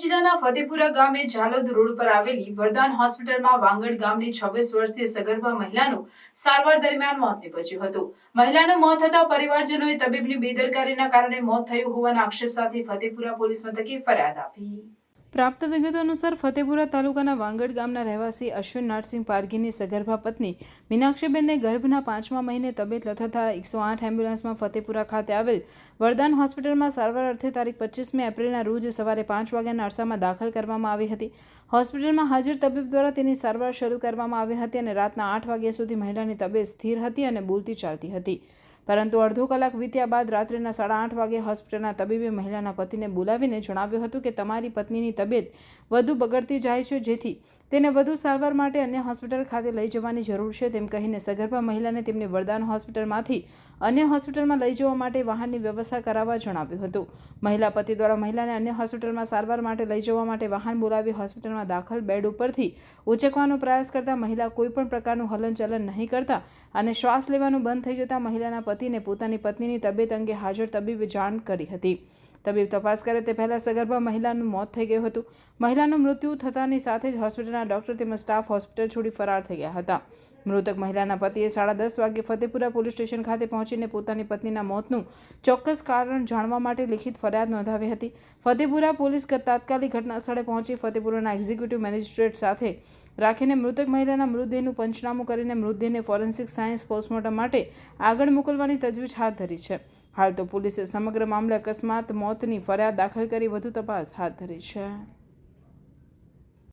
જિલ્લાના ફતેપુરા ગામે ઝાલોદ રોડ પર આવેલી વરદાન હોસ્પિટલમાં વાંગડ ગામની છવ્વીસ વર્ષીય સગર્ભા મહિલાનું સારવાર દરમિયાન મોત નીપજ્યું હતું. મહિલાનું મોત થતા પરિવારજનોએ તબીબની બેદરકારીના કારણે મોત થયું હોવાના આક્ષેપ સાથે ફતેપુરા પોલીસ મથકે ફરિયાદ આપી. પ્રાપ્ત વિગતો અનુસાર ફતેપુરા તાલુકાના વાંગડ ગામના રહેવાસી અશ્વિન નારસિંહ પારઘીની સગર્ભા પત્ની મીનાક્ષીબેનને ગર્ભના પાંચમા મહિને તબિયત લથતા એકસો આઠ એમ્બ્યુલન્સમાં ફતેપુરા ખાતે આવેલ વરદાન હોસ્પિટલમાં સારવાર અર્થે તારીખ પચીસમી એપ્રિલના રોજ સવારે પાંચ વાગ્યાના અરસામાં દાખલ કરવામાં આવી હતી. હોસ્પિટલમાં હાજર તબીબ દ્વારા તેની સારવાર શરૂ કરવામાં આવી હતી અને રાતના આઠ વાગ્યા સુધી મહિલાની તબિયત સ્થિર હતી અને બોલતી ચાલતી હતી. પરંતુ અડધો કલાક વીત્યા બાદ રાત્રેના સાડા આઠ વાગે હોસ્પિટલના તબીબે મહિલાના પતિને બોલાવીને જણાવ્યું હતું કે તમારી પત્નીની તબિયત વધુ બગડતી જાય છે, જેથી તેને વધુ સારવાર માટે અન્ય હોસ્પિટલ ખાતે લઈ જવાની જરૂર છે તેમ કહીને સગર્ભા મહિલાને તેમની વરદાન હોસ્પિટલમાંથી અન્ય હોસ્પિટલમાં લઈ જવા માટે વાહનની વ્યવસ્થા કરાવવા જણાવ્યું હતું. મહિલા પતિ દ્વારા મહિલાને અન્ય હોસ્પિટલમાં સારવાર માટે લઈ જવા માટે વાહન બોલાવી હોસ્પિટલમાં દાખલ બેડ ઉપરથી ઉચકવાનો પ્રયાસ કરતા મહિલા કોઈપણ પ્રકારનું હલનચલન નહીં કરતા અને શ્વાસ લેવાનું બંધ થઈ જતા મહિલાના પતિને પોતાની પત્નીની તબિયત અંગે હાજર તબીબે જાણ કરી હતી. તબીબ તપાસ કરે તે પહેલાં સગર્ભા મહિલાનું મોત થઈ ગયું હતું. મહિલાનું મૃત્યુ થતાની સાથે જ હોસ્પિટલના ડૉક્ટર તેમજ સ્ટાફ હોસ્પિટલ છોડી ફરાર થઈ ગયા હતા. મૃતક મહિલાના પતિએ સાડા દસ વાગે ફતેપુરા પોલીસ સ્ટેશન ખાતે પહોંચીને પોતાની પત્નીના મોતનું ચોક્કસ કારણ જાણવા માટે લિખિત ફરિયાદ નોંધાવી હતી. ફતેપુરા પોલીસ તાત્કાલિક ઘટના સ્થળે પહોંચી ફતેપુરાના એક્ઝિક્યુટિવ મેજિસ્ટ્રેટ સાથે રાખીને મૃતક મહિલાના મૃતદેહનું પંચનામું કરીને મૃતદેહને ફોરેન્સિક સાયન્સ પોસ્ટમોર્ટમ માટે આગળ મોકલવાની તજવીજ હાથ ધરી છે. હાલ તો પોલીસે સમગ્ર મામલે અકસ્માત, મોતની ફરિયાદ દાખલ કરી વધુ તપાસ હાથ ધરી છે.